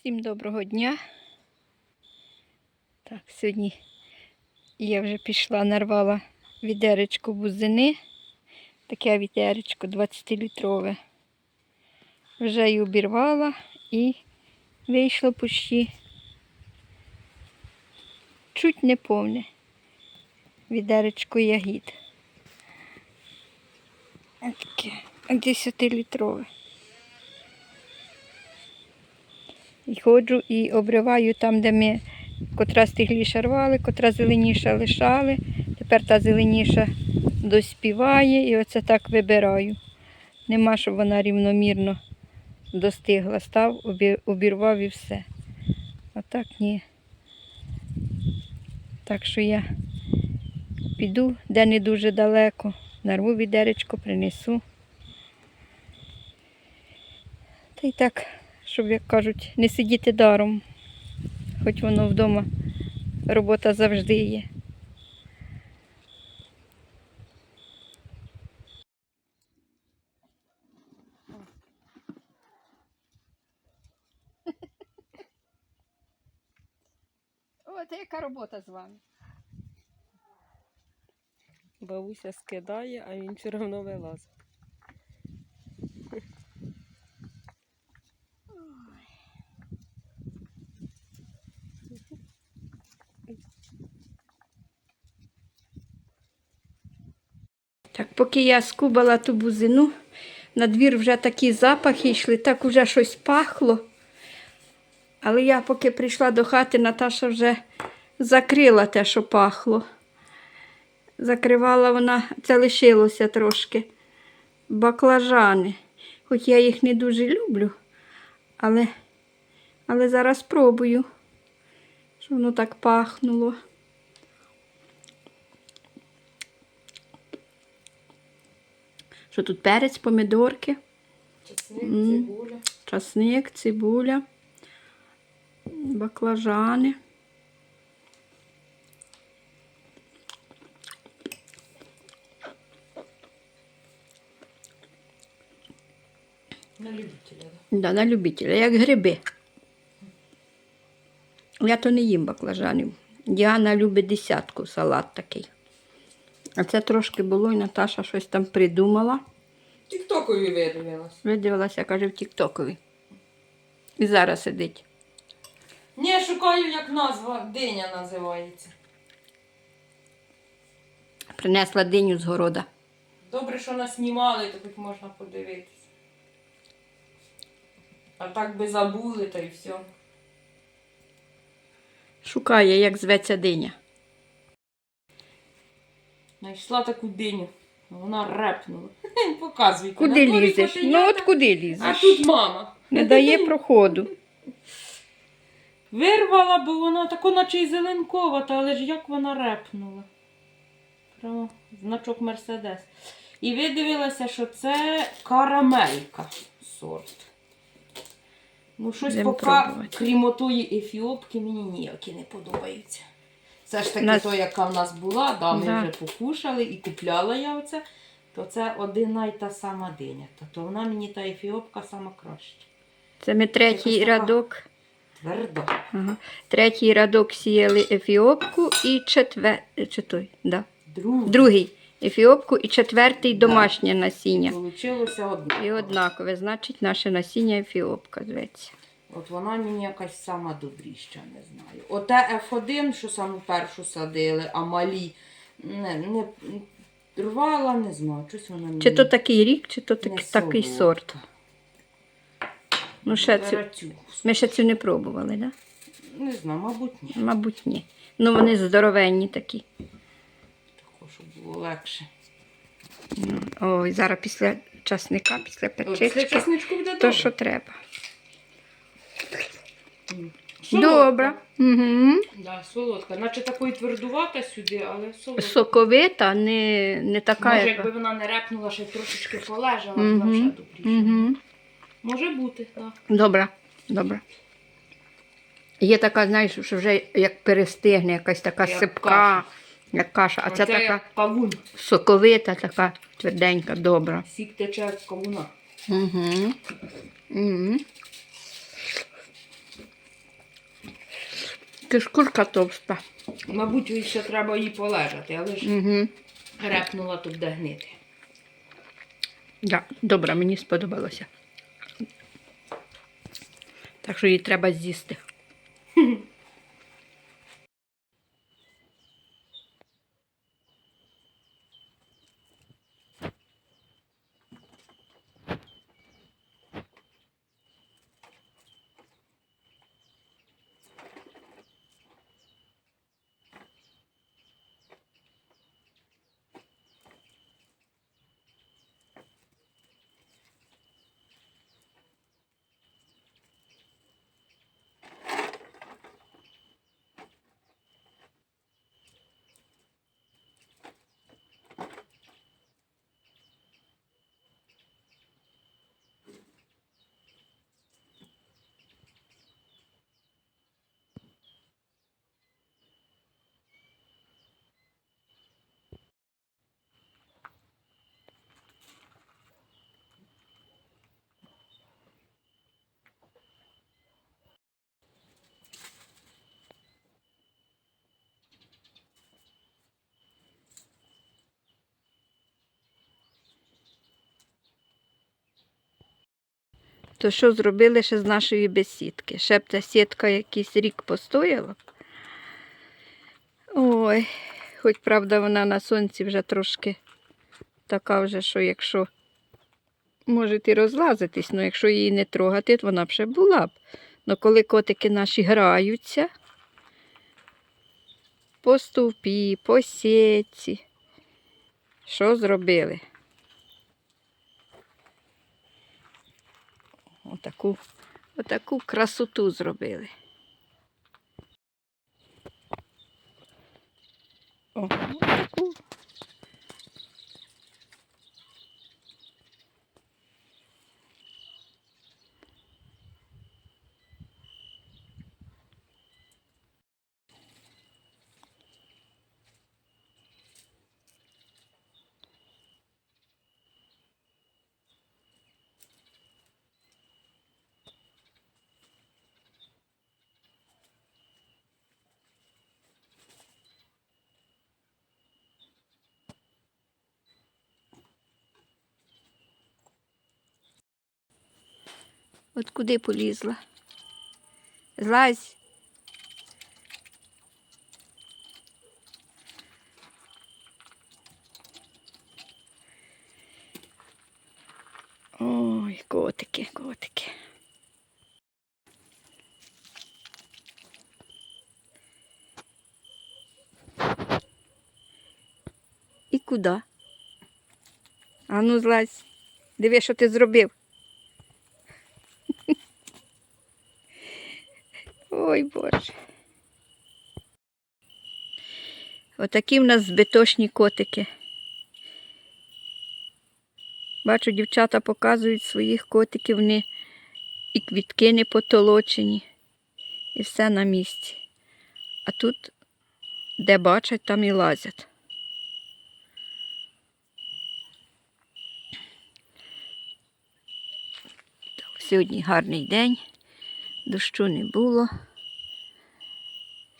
Всім доброго дня. Так, сьогодні я вже пішла, нарвала відеречко бузини. Таке відеречко 20-літрове. Вже й обірвала і вийшло почти чуть не повне відеречко ягід. Таке 10-літрове. І ходжу і обриваю там, де ми котра стигліша рвали, котра зеленіша лишали. Тепер та зеленіша доспіває і оце так вибираю. Нема, щоб вона рівномірно достигла. Став, обірвав і все. А так ні. Так що я піду, де не дуже далеко, нарву відеречко, принесу. Та й так, щоб, як кажуть, не сидіти даром. Хоч воно вдома робота завжди є. О, яка робота з вами? Бабуся скидає, а він все одно вилазить. Так, поки я скубала ту бузину, на двір вже такі запахи йшли, так уже щось пахло. Але я поки прийшла до хати, Наташа вже закрила те, що пахло. Закривала вона, це лишилося трошки. Баклажани. Хоч я їх не дуже люблю, але, але зараз спробую, що воно так пахнуло. Що тут перець, помідорки, Чесник, М. цибуля. часник, цибуля, баклажани. На любителя. Да, на любителя, як гриби. Я то не їм баклажанів. Діана любить десятку салат такий. А це трошки було, і Наташа щось там придумала. Тіктокові видивилась. Видивилася, каже, в Тіктокові. І зараз сидить. Ні, шукаю, як назва диня називається. Принесла диню з города. Добре, що нас знімали, то хоч можна подивитися. А так би забули, та й все. Шукає, як зветься диня. Знайшла таку диню. Вона репнула. Показуй. Куди на лізеш? котенята, Ну от куди А тут мама. Не дає проходу. Вирвала, бо вона тако наче й зеленковата, але ж як вона репнула. Прямо значок Мерседес. І видивилася, що це карамелька сорт. Ну, щось поки, пробувати. крім отої ефіопки, мені ніякі не подобаються. Це ж таки Нас- то, яка в нас була, да, ми Да. вже покушали і купляла я оце, то це одна й та сама диня. Тобто вона мені та ефіопка сама краща. Це ми третій така- рядок. Твердо. Ага. Третій рядок сіяли ефіопку і четвер... чи той, да. Другий. Другий ефіопку і четвертий домашнє насіння. Получилося одне. І однакове, значить, наше насіння ефіопка зветься. От вона мені якась сама добріща, не знаю. Оте F1, що саму першу садили, а малі не, не рвала, не знаю. Щось вона мені Чи то такий рік, чи то так, не такий солодка. сорт. Ну, ще цю, ми ще цю не пробували, да? Не знаю, мабуть, ні. Мабуть, ні. Ну, вони здоровенні такі. Тако, щоб було легше. Ну, Ой, зараз після часника, після О, Після перчички, чесничку буде то добре. що треба. Солодка. Добре. Угу. Да, солодка. Наче такої твердувата сюди, але солодка. Соковита, не, не така, Може, яка. якби вона не репнула, ще трошечки полежала, Мгм, вона вже добріше. Угу. Може бути, так. Добре, добре. Є така, знаєш, що вже як перестигне, якась така Як сипка, каша. як каша, а ця така як кавун. соковита, така тверденька, добра. Сік тече з кавуна. Угу. Угу. Тільки шкурка товста. Мабуть, їй ще треба їй полежати, але ж Угу. репнула тут де гнити. Да, добре, мені сподобалося. Так що її треба з'їсти. То що зробили ще з нашої бесідки? Ще б та сітка якийсь рік постояла. Ой, хоч правда вона на сонці вже трошки така вже, що якщо може і розлазитись, але якщо її не трогати, то вона б ще була б. Але коли котики наші граються по стовпі, по сітці, що зробили? Отаку, отаку красоту зробили. О, отаку. От куди полізла? Злазь. Ой, котики, котики. І куди? А ну злазь. Диви, що ти зробив. Ой Боже. Отакі в нас збитошні котики. Бачу, дівчата показують своїх котиків, вони і квітки не потолочені, і все на місці. А тут, де бачать, там і лазять. Сьогодні гарний день, дощу не було.